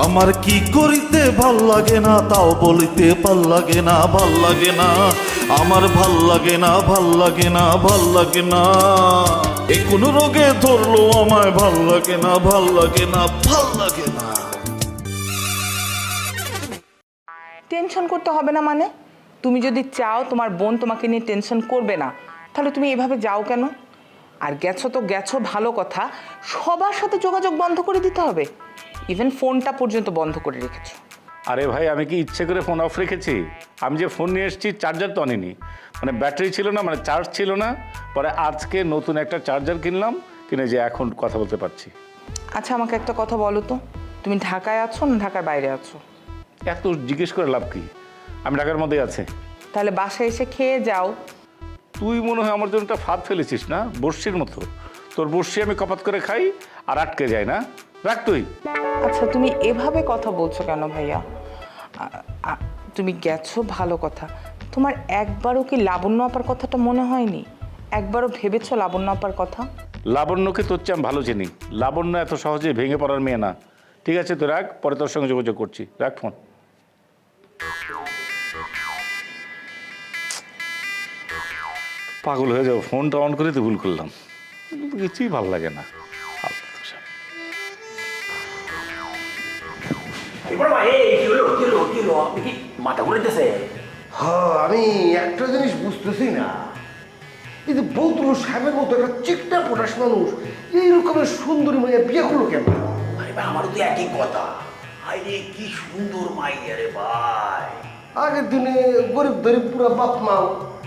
আমার কি করিতে ভালো লাগে না, তাও বলিতে ভালো লাগে না, ভালো লাগে না। আমার ভালো লাগে না, ভালো লাগে না, ভালো লাগে না। এ কোন রোগে ধরলো আমায়, ভালো লাগে না, ভালো লাগে না, ভালো লাগে না। টেনশন করতে হবে না মানে? তুমি যদি চাও তোমার বোন তোমাকে নিয়ে টেনশন করবে না, তাহলে তুমি এভাবে যাও কেন? আর গেছো তো গেছো ভালো কথা, সবার সাথে যোগাযোগ বন্ধ করে দিতে হবে। ইভেন ফোনটা পর্যন্ত বন্ধ করে রেখেছো। আরে ভাই আমি কি ইচ্ছে করে ফোন অফ রেখেছি? আমি যে ফোন নিয়ে এসেছি চার্জার তো আনিনি। মানে ব্যাটারি ছিল না মানে চার্জ ছিল না। পরে আজকে নতুন একটা চার্জার কিনলাম কিনে যে এখন কথা বলতে পারছি। আচ্ছা আমাকে একটা কথা বলো তো। তুমি ঢাকায় আছো না ঢাকার বাইরে আছো? এত জিজ্ঞেস করে লাভ কি? আমি ঢাকার মধ্যেই আছে। তাহলে বাসায় এসে খেয়ে যাও। তুই মনে হয় আমার জন্য একটা ফাঁদ ফেলেছিস না? বর্ষির মতো। তোর বর্ষি আমি কপাত করে খাই আর আটকে যায় না? রাখ তুই। আচ্ছা তুমি এভাবে কথা বলছো কেন ভাইয়া? তুমি গেছো ভালো কথা। তোমার একবারও কি লাবণ্য আপার কথাটা মনে হয়নি? একবারও ভেবেছো লাবণ্য আপার কথা? লাবণ্যকে তোর চেয়ে আমি ভালো চিনি। লাবণ্য এত সহজে ভেঙে পড়ার মেয়ে না। ঠিক আছে তো রাখ পরে তোর সঙ্গে যোগাযোগ করছি। রাখ ফোন। পাগল হয়ে যাব ফোনটা অন করে তো ভুল করলাম। কিছুই ভালো লাগে না ফালতু সব। হ্যাঁ আমি একটা জিনিস বুঝতেছি না যে বৌতুল সাহেবের মতো একটা চিকটা পটাশ মানুষ এই সুন্দরী মেয়ে বিয়ে করল কেন আরে ভাই আমারও তো একই কথা আরে কি সুন্দর মাইয়া রে ভাই আগের দিনে গরিব গরিব পুরো বাপ মাও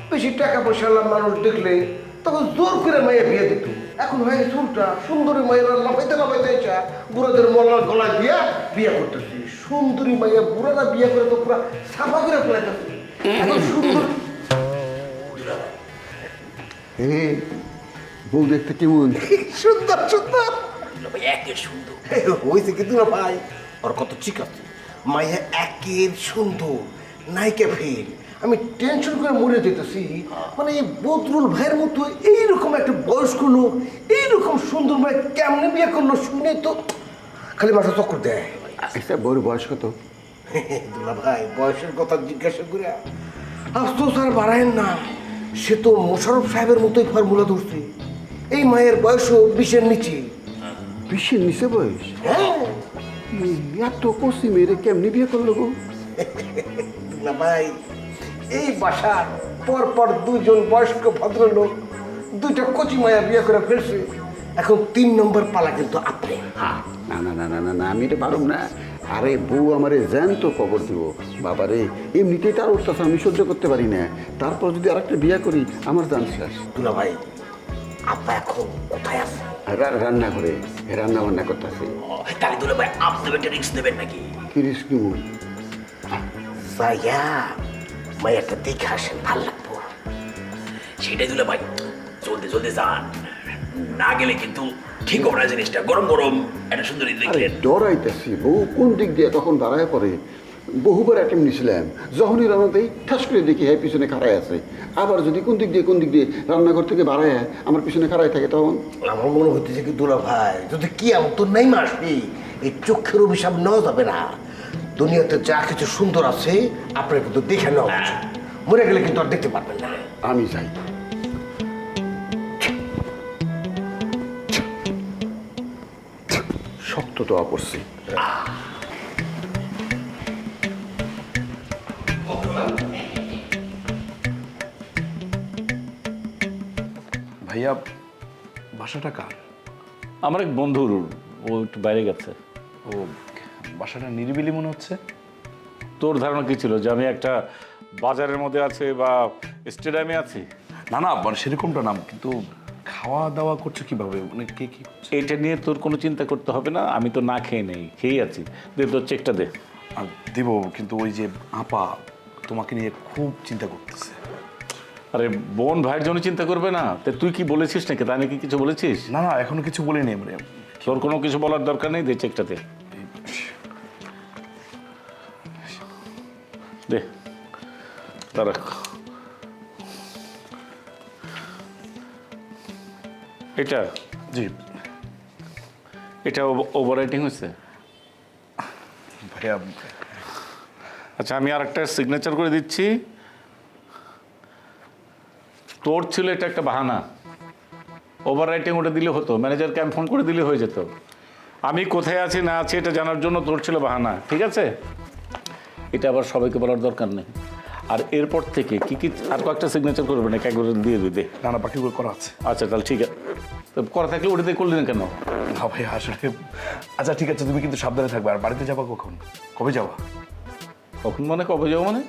বেশি টাকা পয়সা মানুষ দেখলে তখন জোর করে মেয়ে বিয়ে দিত এখন হয়ে গেছে উল্টা সুন্দরী মেয়েরা লাফাইতে লাফাইতে এসে বুড়াদের মলার গলা দিয়া বিয়ে করতেছি। সুন্দরী মেয়ে বুড়ারা বিয়ে করে তো পুরো সাফা করে ফেলাইতেছে। এখন সুন্দর বউ দেখতে কেমন? সুন্দর সুন্দর। একে সুন্দর। হয়েছে কিন্তু না ভাই? ওর কত ঠিক আছে মাইয়া একের সুন্দর নায়িকা ফেল। আমি টেনশন করে মরে যেতেছি। মানে এই বদরুল ভাইয়ের মতো এইরকম একটা বয়স্ক লোক এইরকম সুন্দর ভাই কেমনে বিয়ে করল শুনে তো খালি মাথা চক্কর দেয়। একটা বউর বয়স কত? দুলা ভাই বয়সের কথা জিজ্ঞাসা করে আফসোস আর বাড়ায়েন না সে তো মোশারফ সাহেবের মতোই ফর্মুলা ধরছে। এই মায়ের বয়সও বিশের নিচে। বিশের নিচে বয়স? হ্যাঁ। এত কষি মেয়েরে কেমনি বিয়ে করল গো না ভাই এই বাসার পর পর দুজন বয়স্ক ভদ্রলোক দুইটা কচি মায়া বিয়ে করে ফেলছে। এখন তিন নম্বর পালা কিন্তু আপনি। হ্যাঁ না না না না না না আমি এটা পারব না। আরে বউ আমারে জ্যান্ত কবর দিব। বাবারে এমনিতেই তার অত্যাচার আমি সহ্য করতে পারি না। তারপর যদি আরেকটা বিয়ে করি আমার জান শেষ। দুলা ভাই আপা এখন কোথায় আছে? রান্না করে রান্না বান্না করতেছে। তাহলে দুলা ভাই আপনি একটা রিক্স নেবেন নাকি? কি রিস্ক নিব? যাইয়া মায়াটা দেখে আসেন ভালো লাগবো। সেটাই দুলা ভাই জলদি জলদি যান। না গেলে কিন্তু ঠিক হবে না জিনিসটা গরম গরম একটা সুন্দরী দেখলেন। ডরাইতেছি বউ কোন দিক দিয়ে তখন দাঁড়ায় পড়ে? বহুবার অ্যাটেম্প নিছিলাম যখনই রান্না দেই ঠাস করে দেখি হ্যাঁ পিছনে খাড়ায় আছে। আবার যদি কোন দিক দিয়ে কোন দিক দিয়ে রান্নাঘর থেকে বাড়ায় আমার পিছনে খাড়ায় থাকে তখন? আমার মনে হইতেছে কি দুলা ভাই যদি কি আমার তো নেই আসবি এই চোখের অভিশাপ নেওয়া যাবে না। দুনিয়াতে যা কিছু সুন্দর আছে আপনার কিন্তু দেখে নেওয়া উচিত। মরে গেলে কিন্তু আর দেখতে পারবেন না। আমি যাই। শক্ত তো অপরছি ভাইয়া বাসাটা কার? আমার এক বন্ধুর ও একটু বাইরে গেছে। ও বাসাটা নিরিবিলি মনে হচ্ছে। তোর ধারণা কি ছিল যে আমি একটা বাজারের মধ্যে আছে বা স্টেডিয়ামে আছি? না না মানে সেরকমটা নাম কিন্তু খাওয়া দাওয়া করছ কীভাবে? মানে কে কি এইটা নিয়ে তোর কোনো চিন্তা করতে হবে না আমি তো না খেয়ে নেই খেয়েই আছি। দে তোর চেকটা দে। আর দেব কিন্তু ওই যে আপা তোমাকে নিয়ে খুব চিন্তা করতেছে। আরে বোন ভাইয়ের জন্য চিন্তা করবে না। তা তুই কি বলেছিস নাকি? তা নাকি কিছু বলেছিস? না না এখনও কিছু বলিনি মানে তোর কোনো কিছু বলার দরকার নেই দে চেকটা দে তারা এটা? জি। এটা ওভার রাইটিং হয়েছে? ভাইয়া আচ্ছা আমি আর একটা সিগনেচার করে দিচ্ছি। তোর ছিল এটা একটা বাহানা। ওভার রাইটিং ওটা দিলে হতো ম্যানেজারকে আমি ফোন করে দিলে হয়ে যেত। আমি কোথায় আছি না আছি এটা জানার জন্য তোর ছিল বাহানা ঠিক আছে? এটা আবার সবাইকে বলার দরকার নেই। আর এরপর থেকে কি কি আর কয়েকটা সিগনেচার করবে না একবার দিয়ে দিতে না না বাকিগুলো করা আছে। আচ্ছা তাহলে ঠিক আছে। তো করা থাকলে ওটাতে করলি না কেন? না ভাই আসলে আচ্ছা ঠিক আছে তুমি কিন্তু সাবধানে থাকবে। আর বাড়িতে যাবা কখন? কবে যাবা? কখন মানে কবে যাব মানে?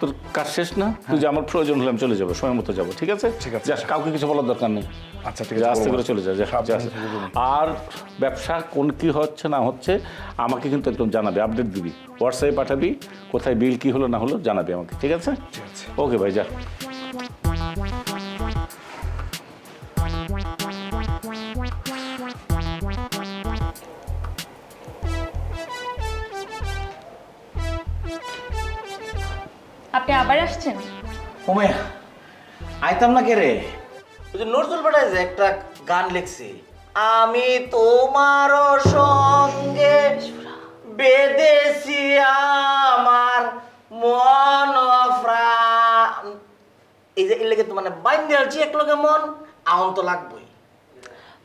তোর কাজ শেষ না? তুই যে আমার প্রয়োজন হলে আমি চলে যাব সময় মতো যাব ঠিক আছে? ঠিক আছে। কাউকে কিছু বলার দরকার নেই। আচ্ছা ঠিক আছে আস্তে করে চলে যা। আর ব্যবসা কোন কি হচ্ছে না হচ্ছে আমাকে কিন্তু একদম জানাবে আপডেট দিবি। হোয়াটসঅ্যাপে পাঠাবি কোথায় বিল কি হলো না হলো জানাবি আমাকে ঠিক আছে? ঠিক আছে। ওকে ভাই যা। আপনি আবার আসছেন? ওমেয়া আইতাম না কে রে? ওই যে নজরুল বেটায় যে একটা গান লিখছি আমি তোমার সঙ্গে বেদেছি আমার মন প্রাণ এই যে এর তো মানে বাইন্দে আছি এক লগে মন আহন তো লাগবই।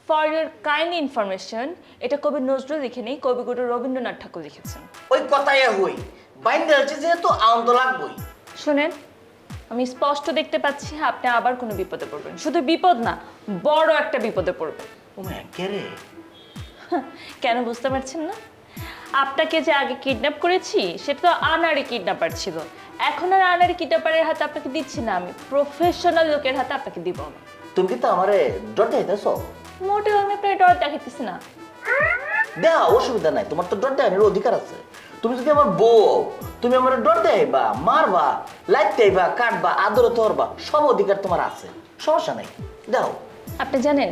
ফর ইউর কাইন্ড ইনফরমেশন এটা কবি নজরুল লিখে নেই কবিগুরু রবীন্দ্রনাথ ঠাকুর লিখেছেন। ওই কথাই হই বাইন্দে আছি যেহেতু আহন তো লাগবই। শুনেন আমি স্পষ্ট দেখতে পাচ্ছি আপনি আবার কোনো বিপদে পড়বেন। শুধু বিপদ না বড় একটা বিপদে পড়বেন। ওমেয়া কে রে কেন বুঝতে পারছেন না? আপনাকে যে আগে কিডন্যাপ করেছি সেটা তো আনারি কিডন্যাপার ছিল। এখন আর আনারি কিডন্যাপারের হাতে আপনাকে দিচ্ছি না আমি প্রফেশনাল লোকের হাতে আপনাকে দিব আমি তুমি কি তো আমারে ডর দেখাইতেছ? মোটেও আমি আপনার ডর দেখাইতেছি না। দেয়া অসুবিধা নাই তোমার তো ডর দেওয়ার অধিকার আছে। তুমি যদি আমার বউ তুমি আমার ডর দেয়বা মারবা লাইট দেয়বা কাটবা আদর ধরবা সব অধিকার তোমার আছে। সমস্যা নাই। দাও আপনি জানেন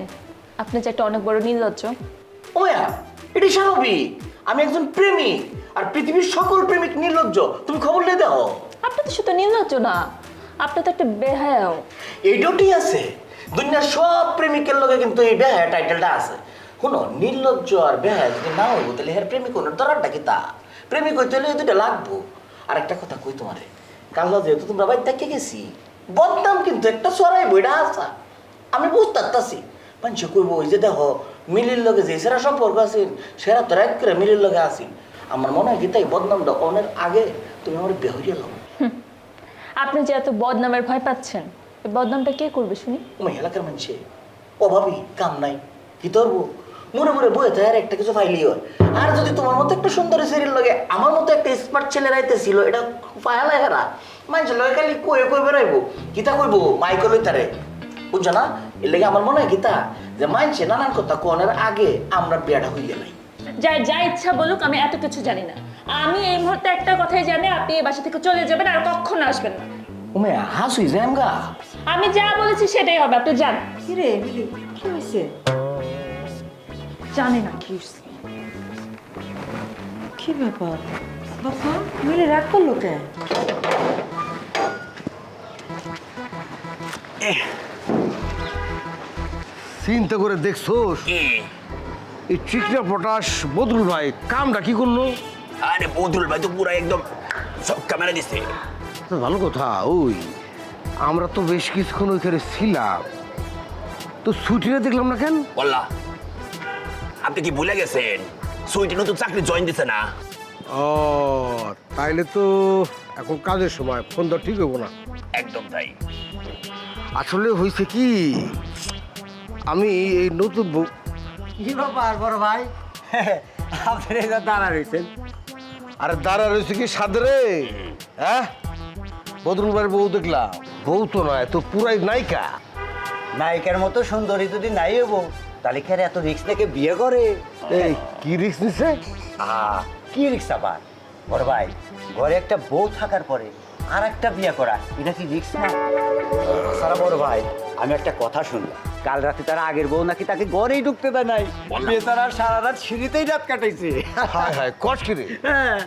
আপনি যে একটা অনেক বড় নির্লজ্জ। ওয়া এটি স্বাভাবিক। আমি একজন প্রেমিক আর পৃথিবীর সকল প্রেমিক নির্লজ্জ। তুমি খবর নিয়ে দাও আপনি তো শুধু নির্লজ্জ না আপনি তো একটা বেহায়াও। এইটাই আছে। দুনিয়ার সব প্রেমিকের লগে কিন্তু এই বেহায়া টাইটেলটা আছে। শুনো নির্লজ্জ আর বেহায়া যদি না হইব তাহলে হের প্রেমিক হইলে দরারটা কি তা প্রেমিক হইতে হলে দুটা লাগবো। আর একটা কথা কই তোমারে কাল্লা যেহেতু তোমরা বাড়ি দেখে গেছি বদনাম কিন্তু একটা সরাই বইটা আসা আমি বুঝতে পারতাছি। মানুষ কইব ওই যে দেখো মিলির লগে যে সেরা সম্পর্ক আছেন সেরা তোরা এক করে মিলির লগে আছেন। আমার মনে হয় কি তাই বদনামটা অনেক আগে তুমি আমার বেহরিয়া লাও। আপনি যে এত বদনামের ভয় পাচ্ছেন বদনামটা কে করবে শুনি? ওই এলাকার মানুষে। অভাবী কাম নাই কি করব মনে মনে বয়ে থাকে আর একটা কিছু ফাইলি হয় আর যদি তোমার মতো একটা সুন্দরী সিরিয়াল লাগে আমার মতো একটা স্মার্ট ছেলে রাইতে ছিল এটা ফায়ালা হেরা মানুষের লগে খালি কয়ে কয়ে বেড়াইবো। কিতা কইবো মাইকে লইতারে বুঝছ না? এর লেগে আমার মনে হয় কিতা যে মানছে নানান কথা কোনের আগে আমরা বিয়াটা হইলে নাই। যার যা ইচ্ছা বলুক আমি এত কিছু জানি না। আমি এই মুহূর্তে একটা কথাই জানি আপনি এই বাসা থেকে চলে যাবেন আর কখনো আসবেন না। ওমে হাসুই জ্যাম গা। আমি যা বলেছি সেটাই হবে আপনি যান। কি রে কি হয়েছে জানি না কি কি ব্যাপার? বাবা মিলে রাগ করল কে চিন্তা করে দেখছ এই চিকনা পটাশ বদরুল ভাই কামটা কি করল? আরে বদরুল ভাই তো পুরো একদম সব ক্যামেরা দিচ্ছে তো ভালো কথা ওই আমরা তো বেশ কিছুক্ষণ ওইখানে ছিলাম। তো ছুটিটা দেখলাম না কেন? বললা আপনি কি ভুলে গেছেন? সুইটি নতুন চাকরি জয়েন দিছে না। ও তাইলে তো এখন কাজের সময় ফোন তো ঠিক হব না। একদম তাই। আসলে হয়েছে কি আমি এই নতুন বউ কি ব্যাপার বড় ভাই? আপনি এটা দাঁড়া রয়েছেন আরে দাঁড়া রয়েছে কি সাদরে হ্যাঁ? বদরুল ভাইয়ের বউ দেখলাম। বউ তো নয় তো পুরাই নায়িকা। নায়িকার মতো সুন্দরী যদি নাই হব তাহলে কি আর এত রিক্স থেকে বিয়ে করে? এই কি রিক্স নিছে? আহ, কি রিক্স আবার? বড় ভাই ঘরে একটা বউ থাকার পরে আর একটা বিয়ে করা এটা কি রিক্স না? সারা বড় ভাই আমি একটা কথা শুনলাম। কাল রাতে তারা আগের বউ নাকি তাকে ঘরেই ঢুকতে দেয় নাই। বেচারা সারা রাত সিঁড়িতেই রাত কাটাইছে। হায় হায় কষ্ট রে? হ্যাঁ।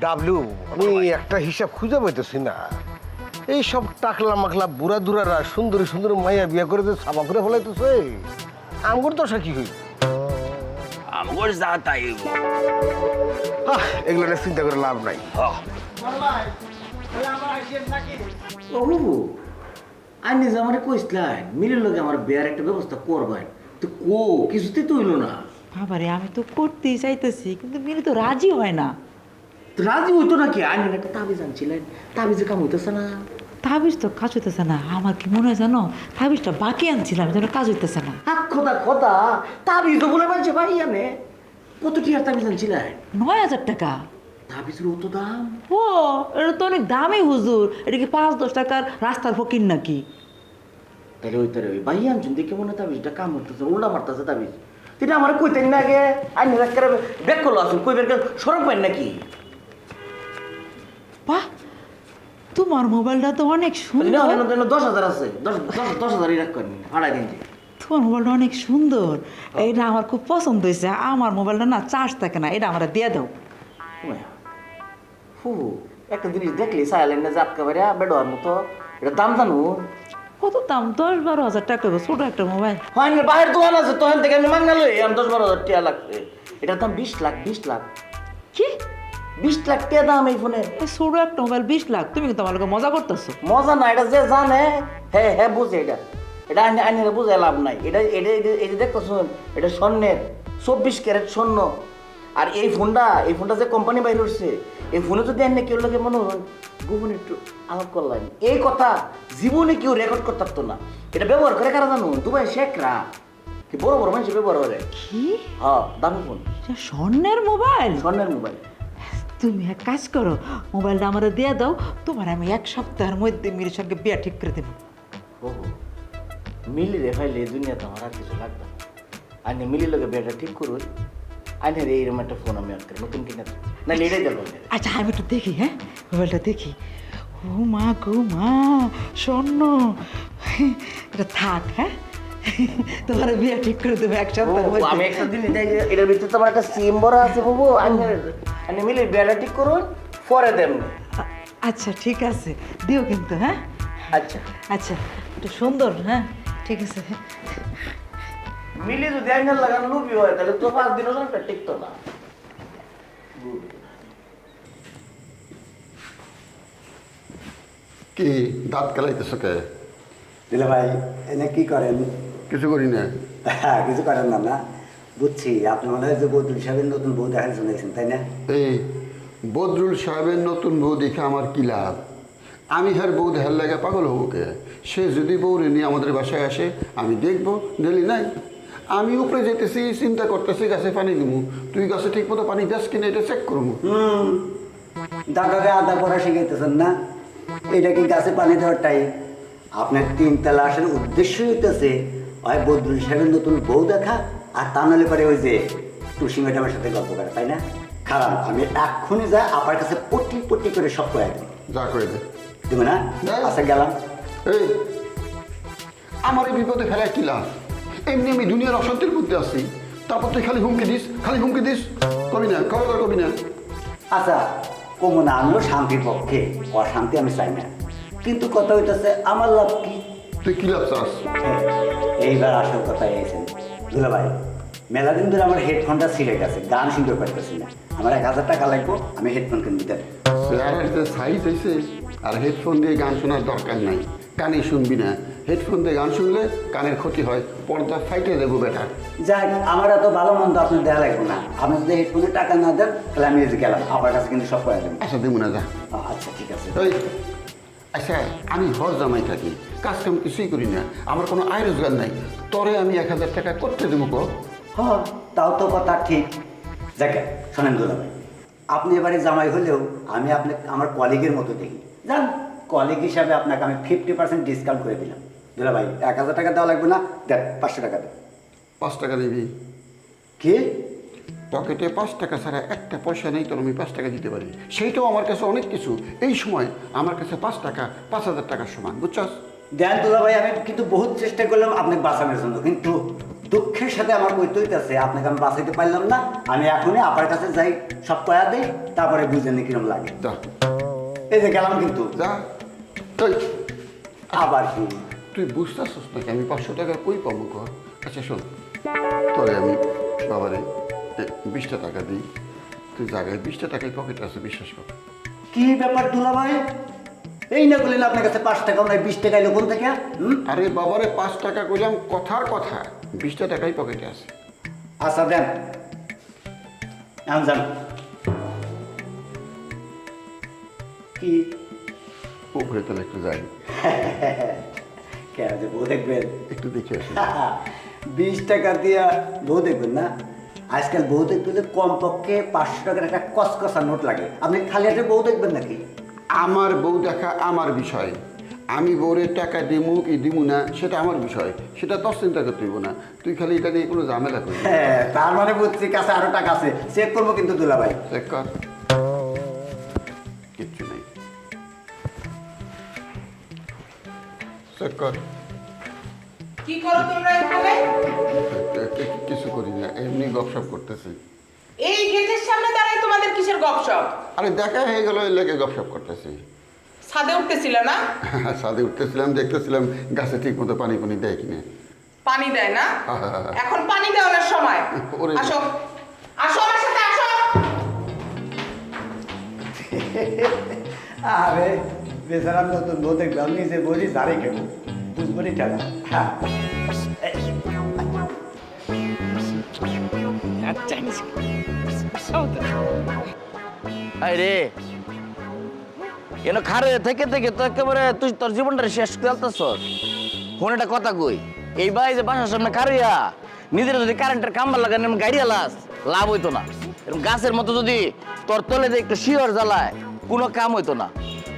ডাবলু আমি একটা হিসাব খুঁজে পাইতেছি না। এই সব টাকলা মাকলা বুড়া দুরারা সুন্দরী সুন্দর মাইয়া বিয়া করে সাবা করে ফেলাইতেছে? আমগর দশা কি হইল? আমার যা তাই আহ, এগুলো নিয়ে চিন্তা করে লাভ নাই। বাবু আইনি যে আমার কইসলেন মিলের লগে আমার বিয়ার একটা ব্যবস্থা করবেন তো কো কিছুতেই তো হইল না। বাবারে আমি তো করতেই চাইতেছি কিন্তু মিলি তো রাজি হয় না। তো রাজি হইতো নাকি? আইনের একটা তাবিজ আনছিলেন তাবিজে কাম হইতেছে না। তাবিজ তো কাজ হইতেছে না। আমার কি মনে হয় জানো? তাবিজটা বাকি আনছিলাম যেন কাজ হইতেছে না। হাক খোদা খোদা তাবিজ তো বলে পারছে ভাই আনে। কত টিয়ার তাবিজ আনছিলেন? নয় হাজার টাকা। তাবিজের অত দাম? ও এটা তো অনেক দামি হুজুর। এটা কি পাঁচ দশ টাকার রাস্তার ফকির নাকি? তাহলে ওই তাহলে ওই ভাই আনছেন দেখে মনে হয় তাবিজটা কাম হইতেছে উল্টা মারতেছে তাবিজ। এটা আমার কইতেন না আগে? একটা ব্যাক করল আসুন কই বের সড়ক পাইন নাকি? তোমার মোবাইলটা তো অনেক সুন্দর। দশ হাজার আছে। দশ দশ দশ হাজারই রাখ করেন আড়াই দিন তোমার মোবাইলটা অনেক সুন্দর। এটা আমার খুব পছন্দ হয়েছে। আমার মোবাইলটা না চার্জ থাকে না এটা আমার দিয়ে দাও। হু একটা জিনিস দেখলি সাইলেন না জাতকা বেডোয়ার মতো। এটা দাম জানো? কত দাম? দশ বারো হাজার টাকা ছোট একটা মোবাইল। হয় না বাইরের দোকান আছে তখন থেকে আমি মাঙ্গা লই আমি দশ বারো হাজার টাকা লাগছে এটার দাম বিশ লাখ বিশ লাখ। কি? বিশ লাখ টাকা দাম এই ফোনের এই ছোট একটা মোবাইল বিশ লাখ তুমি কিন্তু আমার লগে মজা করতেছো? মজা না এটা যে জানে হ্যাঁ হ্যাঁ বুঝে এটা। এটা আইনে আইনে বুঝে লাভ নাই। এটা এটা এটা- এটা দেখতো শুন এটা স্বর্ণের চব্বিশ ক্যারেট স্বর্ণ। আর এই ফোনটা এই ফোনটা যে কোম্পানি বাইরে উঠছে এই ফোনে যদি আইনে কেউ লোকে মনে হয় গোপন একটু আলাপ করলাম এই কথা জীবনে কেউ রেকর্ড করতে পারতো না। এটা ব্যবহার করে কারা জানো? দুবাই শেখরা। কি বড় বড় মানুষ ব্যবহার করে। কি? হ্যাঁ দামি ফোন। স্বর্ণের মোবাইল? স্বর্ণের মোবাইল। তুমি এক কাজ করো মোবাইলটা আমার দিয়ে দাও তোমার আমি এক সপ্তাহের মধ্যে মেয়ের সঙ্গে বিয়া ঠিক করে দেবো। মিলি রে ভাইলে এই দুনিয়াতে আমার আর কিছু লাগবে না। আইনে মিলি লোকে বিয়েটা ঠিক করুন আইনে রে এইরকম একটা ফোন আমি আজকে নতুন কিনে না এটাই দেবো আচ্ছা আমি একটু দেখি হ্যাঁ? মোবাইলটা দেখি। ও মা গো মা স্বর্ণ। এটা থাক হ্যাঁ? তোমার বিয়া ঠিক করে দেবো এক সপ্তাহের আমি একটা দিন এটার ভিতরে তোমার একটা সিম বড় আছে বাবু আইনে আইনে মিলি বিয়েটা ঠিক করুন পরে দেন। আচ্ছা ঠিক আছে। দিও কিন্তু হ্যাঁ? আচ্ছা। আচ্ছা একটু সুন্দর হ্যাঁ? ঠিক আছে। মিলে যদি আইনের লাগান লুবি হয় তাহলে তো পাঁচ দিনও সরকার টিকতো না। কি দাঁত কেলাইতেছ কে? দিলে ভাই এনে কি করেন? কিছু করি না। হ্যাঁ কিছু করেন না না? বুঝছি আপনি মনে হয় যে বদরুল সাহেবের নতুন বউ দেখার জন্য গেছেন তাই না? এই বদরুল সাহেবের নতুন বউ দেখে আমার কি লাভ? আমি হ্যার বউ দেখার লাগে পাগল হব কে? সে যদি বউরে নিয়ে আমাদের বাসায় আসে আমি দেখব ডেলি নাই। আমি উপরে যেতেছি চিন্তা করতেছি গাছে পানি দিব তুই গাছে ঠিক মতো পানি দাস কিনা এটা চেক করব হুম দাদাকে আদা পড়া শিখাইতেছেন না? এটা কি গাছে পানি দেওয়ার টাইম আপনার তিন তালা আসার উদ্দেশ্য হইতেছে হয় বদরুল সাহেবের নতুন বউ দেখা? আর তা নাহলে পরে ওই যে টুসি ম্যাডামের সাথে গল্প করে তাই না? খারাপ আমি এক্ষুনি যা আপনার কাছে পট্টি পট্টি করে সব করে দেবো যা করে দে। তুমি না? হ্যাঁ। আচ্ছা গেলাম। এই আমার এই বিপদে ফেলায় কি লাভ? এমনি আমি দুনিয়ার অশান্তির মধ্যে আছি। তারপর তুই খালি হুমকি দিস খালি হুমকি দিস। কবি না খবর কবি না। আচ্ছা কমন আমিও শান্তির পক্ষে অশান্তি আমি চাই না। কিন্তু কথা হইতেছে আমার লাভ কি? তুই কি লাভ চাস? হ্যাঁ, এইবার আসল কথা এসেছেন দুলা ভাই মেলা দিন ধরে আমার হেডফোনটা ছিঁড়ে গেছে গান শুনতে পারতেছি না। আমার এক হাজার টাকা লাগবো আমি হেডফোন কিনে দিতে যে সাইজ হয়েছে আর হেডফোন দিয়ে গান শোনার দরকার নাই। কানে শুনবি না। হেডফোন দিয়ে গান শুনলে কানের ক্ষতি হয় পর্দা ফাইটে দেবো বেটা। যাই আমার এত ভালো মন্দ আপনার দেওয়া লাগবে না। আপনি যদি হেডফোনে টাকা না দেন তাহলে আমি এই যে গেলাম। আপনার কাছে কিন্তু সব করে দেবেন আচ্ছা দেবো না যা। আচ্ছা ঠিক আছে। এই আচ্ছা আমি হজ জামাই থাকি। কাজ কাম কিছুই করি না। আমার কোনো আয় রোজগার নাই। তরে আমি এক হাজার টাকা করতে দেবো গো হ্যাঁ তাও তো কথা ঠিক। দেখেন শোনেন দুলা ভাই আপনি এবারে জামাই হলেও আমি আপনাকে আমার কলিগের মতো দেখি। জান কলিগ হিসাবে আপনাকে আমি ফিফটি পার্সেন্ট ডিসকাউন্ট করে দিলাম। দুলা ভাই এক হাজার টাকা দেওয়া লাগবে না? দেখ পাঁচশো টাকা দেন পাঁচ টাকা দিবি? কি? পকেটে পাঁচ টাকা ছাড়া একটা পয়সা নেই তোর আমি পাঁচ টাকা দিতে পারি। সেইটাও আমার কাছে অনেক কিছু। এই সময় আমার কাছে পাঁচ টাকা পাঁচ হাজার টাকার সমান বুঝছস? দেন দুলা ভাই আমি কিন্তু বহুত চেষ্টা করলাম আপনাকে বাঁচানোর জন্য কিন্তু দুঃখের সাথে আমার কইতে হইতেছে আপনাকে আমি বাঁচাইতে পারলাম না আমি এখনই আপনার কাছে যাই সব কয়া দিই তারপরে বুঝে নি কিরম লাগে। যা। এই যে গেলাম কিন্তু। যা। আবার কি? তুই বুঝতেছিস নাকি? আমি পাঁচশো টাকা কই পাবো কর আচ্ছা শোন। তোরে আমি বাবারে বিশটা টাকা দিই। তুই জায়গায় বিশটা টাকায় পকেটে আছে বিশ্বাস কর। কি ব্যাপার দুলা ভাই? এই না বললেন আপনার কাছে পাঁচ টাকা নয় বিশ টাকা এলো কোন থেকে? আরে বাবারে পাঁচ টাকা কইলাম কথার কথা। বিশটা টাকাই পকেটে আছে। আচ্ছা দেন। এখন যান। কি? উপরে তাহলে একটু যাই। কেন যে বউ দেখবেন? একটু দেখে আসি বিশ টাকা দিয়া বউ দেখবেন না? আজকাল বউ দেখতে হলে কমপক্ষে পাঁচশো টাকার একটা কসকসা নোট লাগে। আপনি খালি একটা বউ দেখবেন নাকি? আমার বউ দেখা আমার বিষয়। আমি বউরে টাকা দিমু কি দিমু না সেটা আমার বিষয়। সেটা তোর চিন্তা করতে হইব না। তুই খালি এটা নিয়ে কোনো ঝামেলা করবি না। হ্যাঁ তার মানে বুঝছি কাছে আরও টাকা আছে। চেক করব কিন্তু দুলা ভাই চেক কর। কিচ্ছু নেই। চেক কর। কি করো তোমরা এখানে? এ- এ- কিছু করি না এমনি গপসপ করতেছি। এই গেটের সামনে দাঁড়ায় তোমাদের কিসের গপশপ? আরে দেখা হয়ে গেল এর লেগে গপসপ করতেছি। ছাদে উঠতেছিল না? সাদে উঠতেছিলাম দেখতেছিলাম গাছে ঠিক মতো পানি পানি দেয় কিনা। পানি দেয় না? এখন পানি দেওয়ার সময়। আসো। আসো আমার সাথে আসো। আরে বেচারা নতুন বউ দেখবে আমি নিজে বলি জারি কেন বুঝবনি টাকা হ্যাঁ। আরে এনে খারে থেকে থেকে তো একেবারে তুই তোর জীবনটা শেষ করতেছ ফোন একটা কথা কই, এই ভাই যে বাসার সামনে খারিয়া নিজের যদি কারেন্টের কাম্বার লাগান এমন গাড়ি আলাস, লাভ হইতো না। এরকম গাছের মতো যদি তোর তলে যে একটু শিওর জ্বালায়, কোনো কাম হইতো না।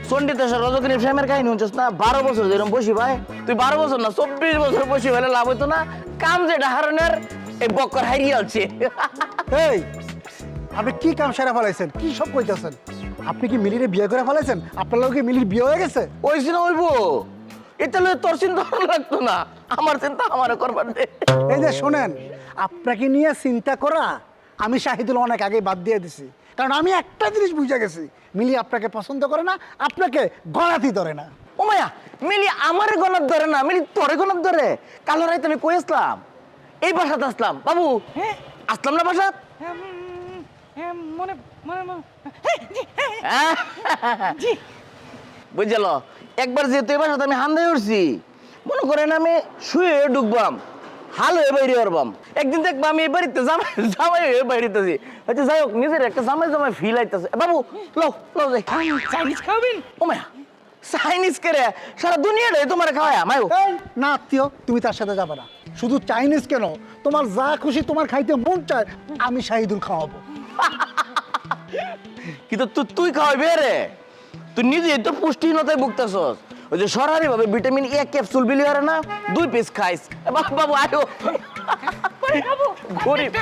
চন্ডিত রজকিনী ফ্রেমের কাহিনী হচ্ছিস না? বারো বছর যেরকম বসি ভাই, তুই বারো বছর না, চব্বিশ বছর বসি হলে লাভ হইতো না। কাম যেটা হারনের এই বক্কর হারিয়ে আছে এই, আপনি কি কাম সেরা ফেলাইছেন? কি সব কইতেছেন? আপনি কি মিলিরে বিয়ে করে ফেলাইছেন আপনার লোক কি মিলির বিয়ে হয়ে গেছে? ওই সিনা হইব। এটা লইয়া তোর চিন্তা করা লাগতো না। আমার চিন্তা আমার করবার দে। এই যে শোনেন আপনাকে নিয়ে চিন্তা করা আমি শাহিদুল অনেক আগে বাদ দিয়ে দিছি। কারণ আমি একটা জিনিস বুঝে গেছি মিলি আপনাকে পছন্দ করে না আপনাকে গড়াতি ধরে না। ও মায়া মিলি আমার গণত ধরে না মিলি তোরে গণত ধরে। কালো রাইতে আমি কই আসলাম? এই বাসাতে আসলাম। বাবু আসলাম না বাসাত? মনে মনে বুঝল? একবার যেহেতু এই বাসাতে আমি হান্দাই উঠছি মনে করেন আমি শুয়ে ঢুকবাম হাল হয়ে বাইরে একদিন দেখব আমি এই বাড়িতে জামাই জামাই হয়ে যাই হোক নিজের একটা জামাই জামাই ফিল আইতেছে। বাবু লও লও যাই। চাইনিজ খাবেন ও মায়া চাইনিজ করে সারা দুনিয়াটাই তোমার খাওয়ায় মায়ো। না আত্মীয় তুমি তার সাথে যাবে না। শুধু চাইনিজ কেন তোমার যা খুশি তোমার খাইতে মন চায় আমি শাহিদুল খাওয়াবো। কিন্তু তুই তুই খাওয়াবি রে? তুই নিজে তো পুষ্টিহীনতায় ভুগতেছস। ওই যে সরারি ভাবে ভিটামিন এ ক্যাপসুল বিলি হয় না দুই পিস খাইস। বাবু বাবু আয়ো। গরিব।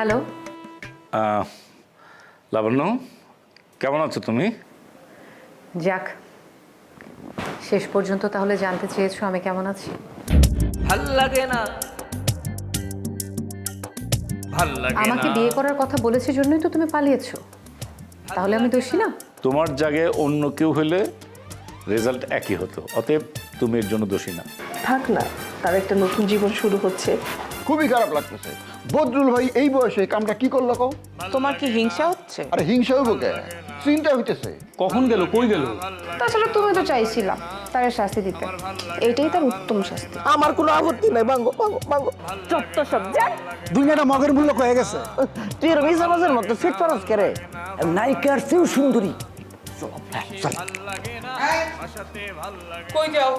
হ্যালো আহ, লাবণ্য কেমন আছো তুমি? যাক শেষ পর্যন্ত তাহলে জানতে চেয়েছো আমি কেমন আছি? ভালো লাগে না। ভালো লাগে আমাকে বিয়ে করার কথা বলেছে জন্যই তো তুমি পালিয়েছো। তাহলে আমি দোষী না। তোমার জায়গায় অন্য কেউ হলে রেজাল্ট একই হতো অতএব তুমি এর জন্য দোষী না। থাক না তার একটা নতুন জীবন শুরু হচ্ছে। খুবই খারাপ লাগতেছে। বদরুল ভাই এই বয়সে কামটা কি করল কও? তোমার কি হিংসা হচ্ছে? আরে হিংসা হইব কে? চিন্তা হইতেছে। কখন গেল কই গেল? তাছাড়া তুমি তো চাইছিলাম তার শাস্তি দিতে। এটাই তার উত্তম শাস্তি। আমার কোনো আপত্তি নাই ভাঙ্গো ভাঙ্গো ভাঙ্গো। চত্ব সব যান। দুনিয়াটা মগের মূল্য হয়ে গেছে। তুই এরকম ইসামাজের মতো ফিট ফরস করে নায়িকার চেয়েও সুন্দরী। চল চল। কই যাও?